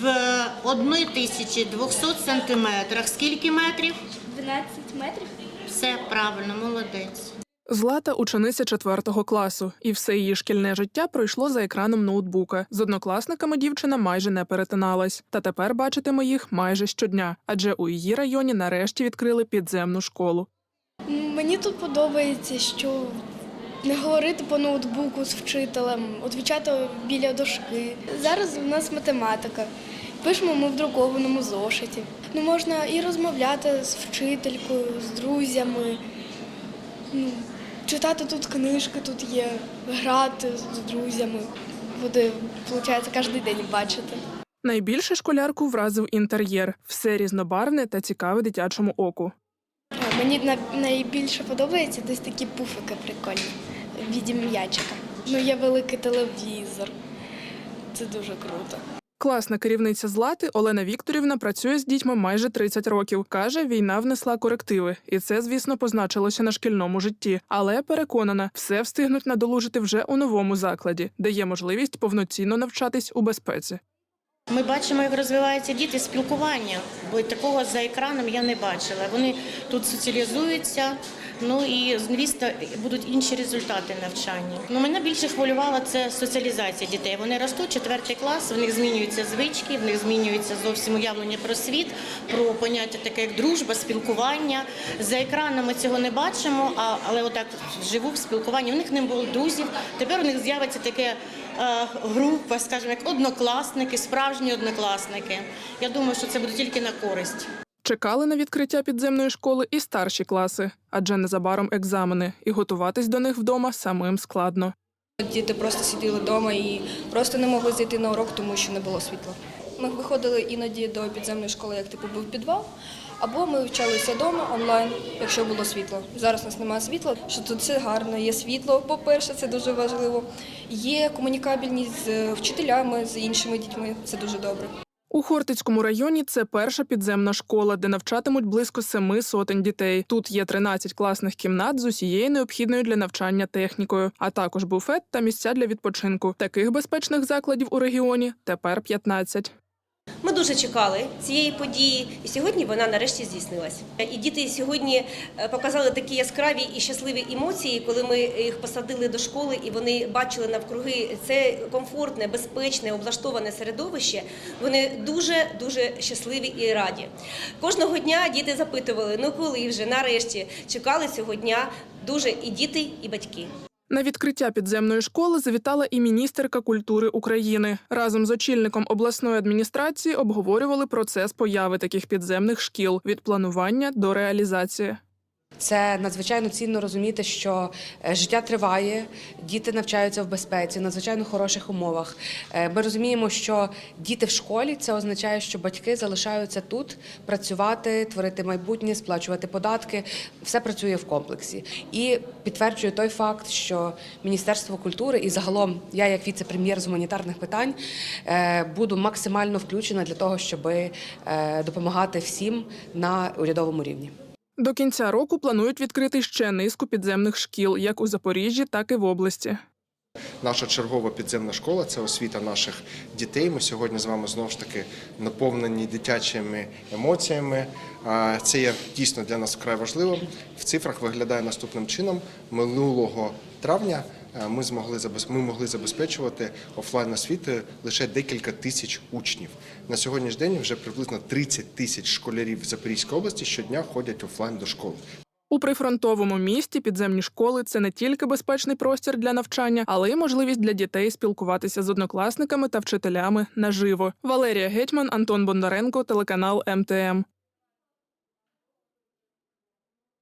В 1200 сантиметрах скільки метрів? 12 метрів. Все правильно, молодець. Злата учениця четвертого класу, і все її шкільне життя пройшло за екраном ноутбука. З однокласниками дівчина майже не перетиналась, та тепер бачитиме їх майже щодня, адже у її районі нарешті відкрили підземну школу. Мені тут подобається, що не говорити по ноутбуку з вчителем, відвічати біля дошки. Зараз у нас математика. Пишемо ми в друкованому зошиті. Ну, можна і розмовляти з вчителькою, з друзями. Ну, читати тут книжки, тут є, грати з друзями. Буде, виходить, кожен день бачити. Найбільше школярку вразив інтер'єр, все різнобарвне та цікаве дитячому оку. Мені на- найбільше подобається десь такі пуфики прикольні в віді м'ячика. Ну, є великий телевізор. Це дуже круто. Класна керівниця Злати Олена Вікторівна працює з дітьми майже 30 років. каже, війна внесла корективи, і це, звісно, позначилося на шкільному житті. Але переконана, все встигнуть надолужити вже у новому закладі, де є можливість повноцінно навчатись у безпеці. Ми бачимо, як розвиваються діти спілкування, бо такого за екраном я не бачила. Вони тут соціалізуються, ну і звісно, будуть інші результати навчання. Ну мене більше хвилювала це соціалізація дітей. Вони ростуть четвертий клас, в них змінюються звички, в них змінюється зовсім уявлення про світ, про поняття таке як дружба, спілкування. За екраном ми цього не бачимо, але отак вживу в спілкуванні. У них не було друзів. Тепер у них з'явиться таке е, група, скажімо, як однокласники, справжні однокласники. Я думаю, що це буде тільки на користь. Чекали на відкриття підземної школи і старші класи, адже незабаром екзамени, і готуватись до них вдома самим складно. Діти просто сиділи вдома і просто не могли зайти на урок, тому що не було світла. Ми виходили іноді до підземної школи, як типу був підвал, або ми вчалися вдома онлайн, якщо було світло. Зараз у нас немає світла, що тут все гарно, є світло. По-перше, це дуже важливо. Є комунікабельність з вчителями, з іншими дітьми. Це дуже добре. У Хортицькому районі це перша підземна школа, де навчатимуть близько семи сотень дітей. Тут є 13 класних кімнат з усією необхідною для навчання технікою, а також буфет та місця для відпочинку. Таких безпечних закладів у регіоні тепер 15. Ми дуже чекали цієї події, і сьогодні вона нарешті здійснилась. І діти сьогодні е, показали такі яскраві і щасливі емоції, коли ми їх посадили до школи, і вони бачили навкруги це комфортне, безпечне, облаштоване середовище. Вони дуже дуже щасливі і раді. Кожного дня діти запитували: ну коли вже нарешті чекали цього дня дуже і діти, і батьки. На відкриття підземної школи завітала і міністерка культури України. Разом з очільником обласної адміністрації обговорювали процес появи таких підземних шкіл від планування до реалізації. Це надзвичайно цінно розуміти, що е, життя триває, діти навчаються в безпеці, в надзвичайно хороших умовах. Е, Ми розуміємо, що діти в школі це означає, що батьки залишаються тут працювати, творити майбутнє, сплачувати податки. Все працює в комплексі. І підтверджує той факт, що Міністерство культури і загалом я, як віце-прем'єр з гуманітарних питань, е, буду максимально включена для того, щоб допомагати всім на урядовому рівні. До кінця року планують відкрити ще низку підземних шкіл, як у Запоріжжі, так і в області. Наша чергова підземна школа це освіта наших дітей. Ми сьогодні з вами знову ж таки наповнені дитячими емоціями. Це є дійсно для нас вкрай важливим. В цифрах виглядає наступним чином. Минулого травня ми змогли ми могли забезпечувати офлайн освіти лише декілька тисяч учнів. На сьогоднішній день вже приблизно 30 тисяч школярів в Запорізькій області щодня ходять офлайн до школи. У прифронтовому місті підземні школи це не тільки безпечний простір для навчання, але й можливість для дітей спілкуватися з однокласниками та вчителями наживо. Валерія Гетьман, Антон Бондаренко, телеканал МТМ.